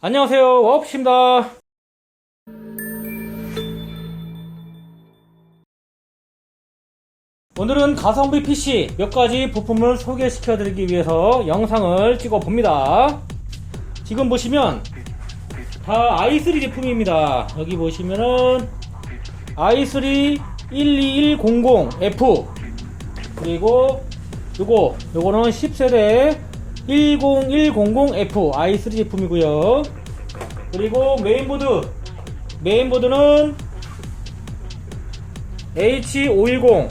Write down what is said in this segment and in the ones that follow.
안녕하세요. 와우피입니다. 오늘은 가성비 PC 몇 가지 부품을 소개시켜 드리기 위해서 영상을 찍어 봅니다. 지금 보시면 다 i3 제품입니다. 여기 보시면은 i3 12100F 그리고 요거 요거는 10세대 10100F i3 제품이고요. 그리고 메인보드. 메인보드는 H510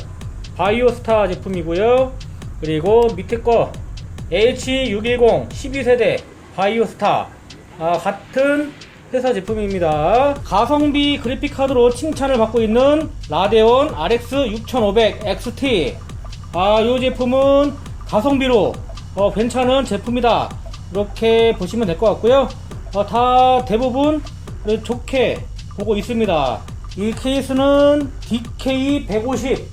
바이오스타 제품이고요. 그리고 밑에 거 H610 12세대 바이오스타 아, 같은 회사 제품입니다. 가성비 그래픽카드로 칭찬을 받고 있는 라데온 RX 6500 XT 아, 이 제품은 가성비로 어, 괜찮은 제품이다. 이렇게 보시면 될 것 같고요. 어, 다 대부분 좋게 보고 있습니다. 이 케이스는 DK150.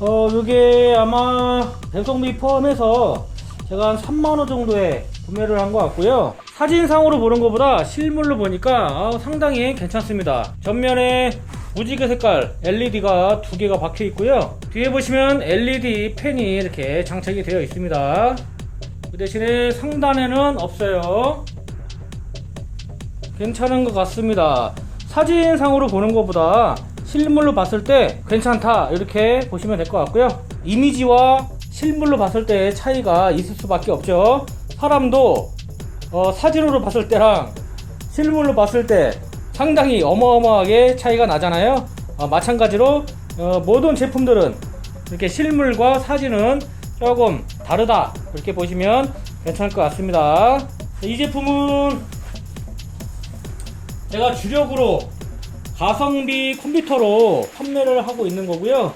어, 이게 아마 배송비 포함해서 제가 한 3만원 정도에 구매를 한 것 같고요. 사진상으로 보는 것보다 실물로 보니까 아, 상당히 괜찮습니다. 전면에 무지개 색깔 LED가 두 개가 박혀 있고요. 뒤에 보시면 LED 펜이 이렇게 장착이 되어 있습니다. 그 대신에 상단에는 없어요. 괜찮은 것 같습니다. 사진상으로 보는 것보다 실물로 봤을 때 괜찮다 이렇게 보시면 될 것 같고요. 이미지와 실물로 봤을 때 차이가 있을 수밖에 없죠. 사람도 어, 사진으로 봤을 때랑 실물로 봤을 때 상당히 어마어마하게 차이가 나잖아요. 어, 마찬가지로 어, 모든 제품들은 이렇게 실물과 사진은 조금 다르다 이렇게 보시면 괜찮을 것 같습니다. 이 제품은 제가 주력으로 가성비 컴퓨터로 판매를 하고 있는 거고요.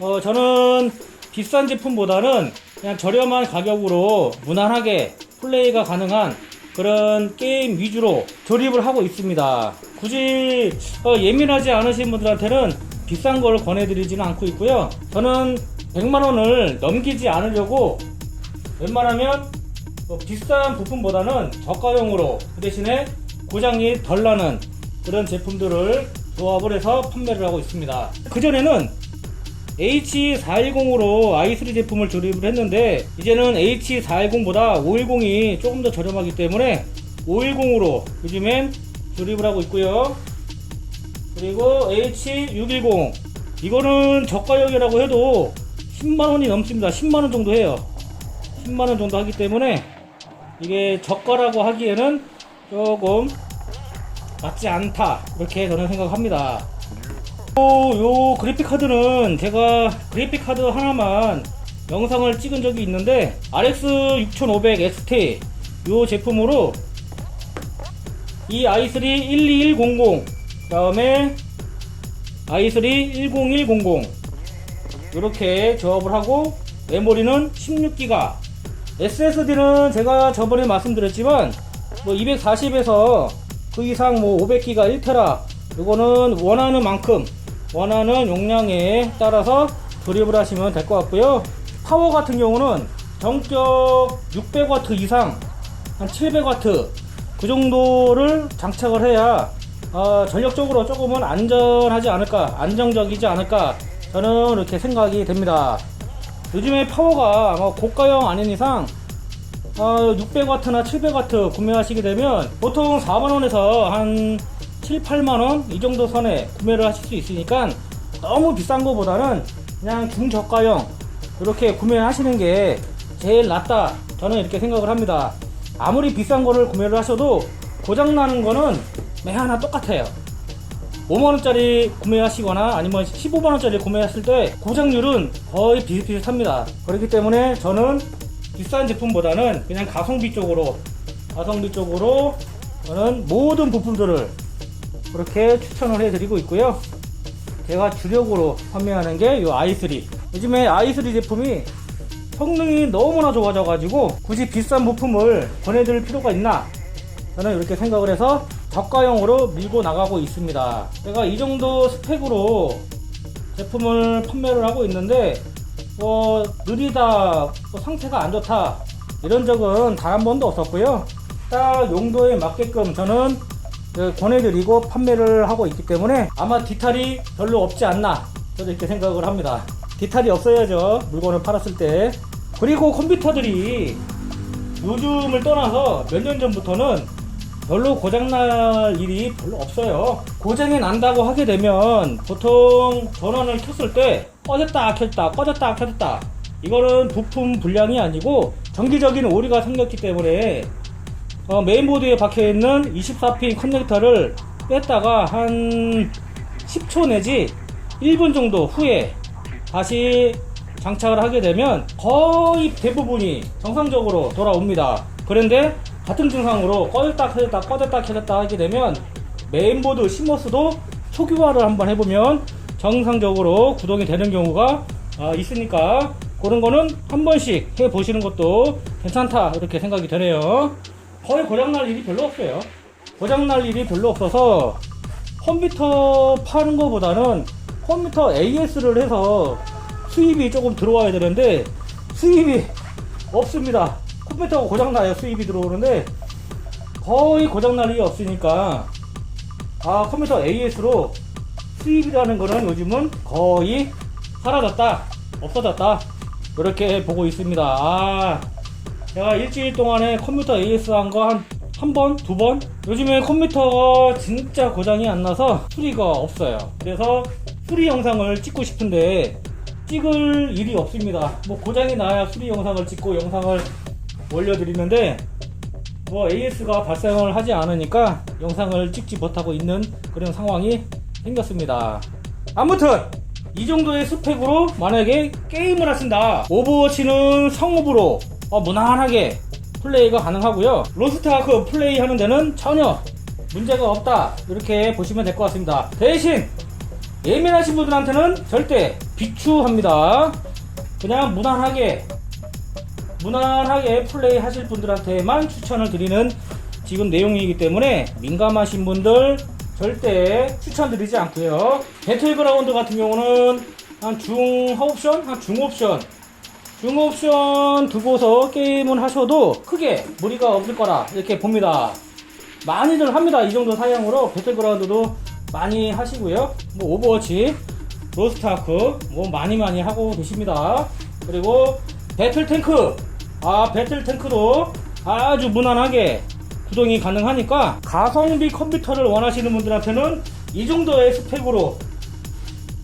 어, 저는 비싼 제품보다는 그냥 저렴한 가격으로 무난하게 플레이가 가능한 그런 게임 위주로 조립을 하고 있습니다. 굳이 어, 예민하지 않으신 분들한테는 비싼 걸 권해드리지는 않고 있고요. 저는 100만 원을 넘기지 않으려고 웬만하면 어, 비싼 부품보다는 저가용으로 그 대신에 고장이 덜 나는 그런 제품들을 조합을 해서 판매를 하고 있습니다. 그전에는 H410으로 i3 제품을 조립을 했는데 이제는 H410보다 510이 조금 더 저렴하기 때문에 510으로 요즘엔 조립을 하고 있고요. 그리고 H610 이거는 저가형이라고 해도 10만원이 넘습니다. 10만원 정도 해요. 10만원 정도 하기 때문에 이게 저가라고 하기에는 조금 맞지 않다 이렇게 저는 생각합니다. 요, 요 그래픽 카드는 제가 그래픽 카드 하나만 영상을 찍은 적이 있는데 RX 6500 XT 요 제품으로 이 i3 12100 다음에 i3 10100 이렇게 조합을 하고 메모리는 16기가. SSD는 제가 저번에 말씀드렸지만 뭐 240에서 그 이상 뭐 500기가 1테라. 이거는 원하는 만큼 원하는 용량에 따라서 조립을 하시면 될 것 같고요. 파워 같은 경우는 정적 600W 이상 한 700W 그 정도를 장착을 해야 어, 전력적으로 조금은 안전하지 않을까 안정적이지 않을까 저는 이렇게 생각이 됩니다. 요즘에 파워가 아마 고가형 아닌 이상 어, 600W나 700W 구매하시게 되면 보통 4만원에서 한 7, 8만원 이 정도 선에 구매를 하실 수 있으니까 너무 비싼 거보다는 그냥 중저가형 이렇게 구매하시는 게 제일 낫다 저는 이렇게 생각을 합니다. 아무리 비싼 거를 구매를 하셔도 고장나는 거는 매 하나 똑같아요. 5만원짜리 구매하시거나 아니면 15만원짜리 구매했을 때 고장률은 거의 비슷비슷합니다. 그렇기 때문에 저는 비싼 제품보다는 그냥 가성비 쪽으로 가성비 쪽으로 저는 모든 부품들을 그렇게 추천을 해드리고 있고요. 제가 주력으로 판매하는 게 이 i3 요즘에 i3 제품이 성능이 너무나 좋아져 가지고 굳이 비싼 부품을 권해드릴 필요가 있나? 저는 이렇게 생각을 해서 저가형으로 밀고 나가고 있습니다. 제가 이 정도 스펙으로 제품을 판매를 하고 있는데 뭐 느리다 뭐 상태가 안 좋다 이런 적은 단 한 번도 없었고요. 딱 용도에 맞게끔 저는 그 권해드리고 판매를 하고 있기 때문에 아마 디탈이 별로 없지 않나 저도 이렇게 생각을 합니다. 디탈이 없어야죠 물건을 팔았을 때 그리고 컴퓨터들이 요즘을 떠나서 몇 년 전부터는 별로 고장날 일이 별로 없어요. 고장이 난다고 하게 되면 보통 전원을 켰을 때 꺼졌다 켰다 꺼졌다 켰다 이거는 부품 불량이 아니고 정기적인 오류가 생겼기 때문에 어, 메인보드에 박혀있는 24핀 커넥터를 뺐다가 한 10초 내지 1분 정도 후에 다시 장착을 하게 되면 거의 대부분이 정상적으로 돌아옵니다. 그런데 같은 증상으로 꺼졌다 켜졌다 꺼졌다 켜졌다 하게 되면 메인보드 시머스도 초기화를 한번 해보면 정상적으로 구동이 되는 경우가 아, 있으니까 그런 거는 한 번씩 해 보시는 것도 괜찮다 이렇게 생각이 되네요. 거의 고장날 일이 별로 없어요. 고장날 일이 별로 없어서 컴퓨터 파는 것보다는 컴퓨터 AS를 해서 수입이 조금 들어와야 되는데 수입이 없습니다. 컴퓨터가 고장나요. 수입이 들어오는데 거의 고장날 일이 없으니까 아 컴퓨터 AS로 수입이라는 거는 요즘은 거의 사라졌다 없어졌다 이렇게 보고 있습니다. 아 제가 일주일 동안에 컴퓨터 AS 한 거 한 한 번, 두 번? 요즘에 컴퓨터가 진짜 고장이 안 나서 수리가 없어요. 그래서 수리 영상을 찍고 싶은데 찍을 일이 없습니다. 뭐 고장이 나야 수리 영상을 찍고 영상을 올려드리는데 뭐 AS가 발생을 하지 않으니까 영상을 찍지 못하고 있는 그런 상황이 생겼습니다. 아무튼 이 정도의 스펙으로 만약에 게임을 하신다. 오버워치는 성업으로 어, 무난하게 플레이가 가능하고요. 로스트아크 플레이 하는 데는 전혀 문제가 없다. 이렇게 보시면 될 것 같습니다. 대신 예민하신 분들한테는 절대 비추합니다. 그냥 무난하게 무난하게 플레이 하실 분들한테만 추천을 드리는 지금 내용이기 때문에 민감하신 분들 절대 추천드리지 않고요. 배틀그라운드 같은 경우는 한 중하옵션, 한 중옵션, 중옵션 두고서 게임을 하셔도 크게 무리가 없을 거라 이렇게 봅니다. 많이들 합니다. 이 정도 사양으로 배틀그라운드도 많이 하시고요. 뭐 오버워치, 로스트아크 뭐 많이 많이 하고 계십니다. 그리고 배틀탱크 아 배틀탱크도 아주 무난하게 구동이 가능하니까 가성비 컴퓨터를 원하시는 분들한테는 이 정도의 스펙으로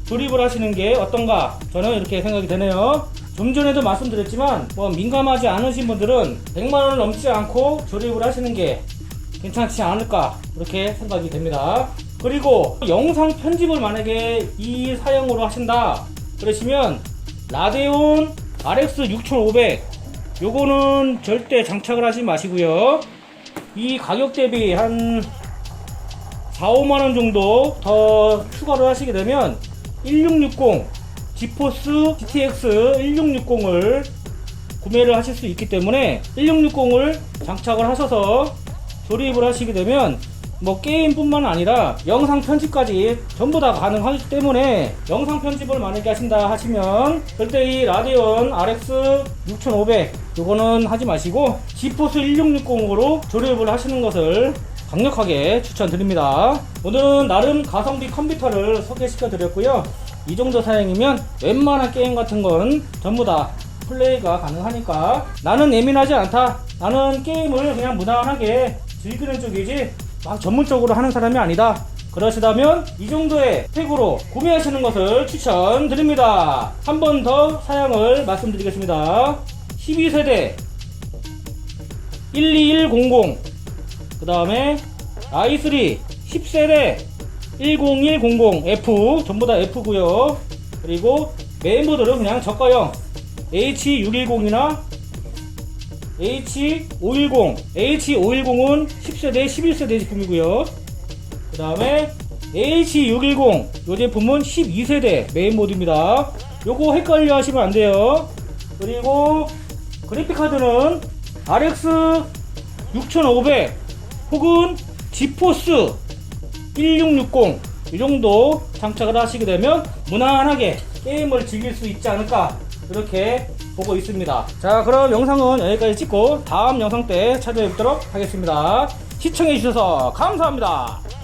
조립을 하시는 게 어떤가 저는 이렇게 생각이 되네요 좀 전에도 말씀드렸지만 뭐 민감하지 않으신 분들은 100만 원을 넘지 않고 조립을 하시는 게 괜찮지 않을까 이렇게 생각이 됩니다. 그리고 영상 편집을 만약에 이 사양으로 하신다 그러시면 라데온 RX 6500 요거는 절대 장착을 하지 마시고요. 이 가격 대비 한 4, 5만원 정도 더 추가를 하시게 되면 1660 지포스 GTX 1660을 구매를 하실 수 있기 때문에 1660을 장착을 하셔서 조립을 하시게 되면 뭐 게임뿐만 아니라 영상 편집까지 전부 다 가능하기 때문에 영상 편집을 만약에 하신다 하시면 절대 이 라디온 RX 6500 요거는 하지 마시고 지포스 1660으로 조립을 하시는 것을 강력하게 추천드립니다. 오늘은 나름 가성비 컴퓨터를 소개시켜 드렸고요. 이 정도 사양이면 웬만한 게임 같은 건 전부 다 플레이가 가능하니까 나는 예민하지 않다. 나는 게임을 그냥 무난하게 즐기는 쪽이지 막 전문적으로 하는 사람이 아니다. 그러시다면 이 정도의 팩으로 구매하시는 것을 추천드립니다. 한 번 더 사양을 말씀드리겠습니다. 12세대 12100, 그 다음에 i3 10세대 10100F 전부 다 F고요. 그리고 메인보드는 그냥 저가형 H610이나 H510, H510은 10세대, 11세대 제품이고요. 그 다음에 H610, 이 제품은 12세대 메인보드입니다. 요거 헷갈려 하시면 안 돼요. 그리고 그래픽카드는 RX 6500 혹은 지포스 1660 이 정도 장착을 하시게 되면 무난하게 게임을 즐길 수 있지 않을까 이렇게 보고 있습니다. 자, 그럼 영상은 여기까지 찍고 다음 영상 때 찾아뵙도록 하겠습니다. 시청해주셔서 감사합니다.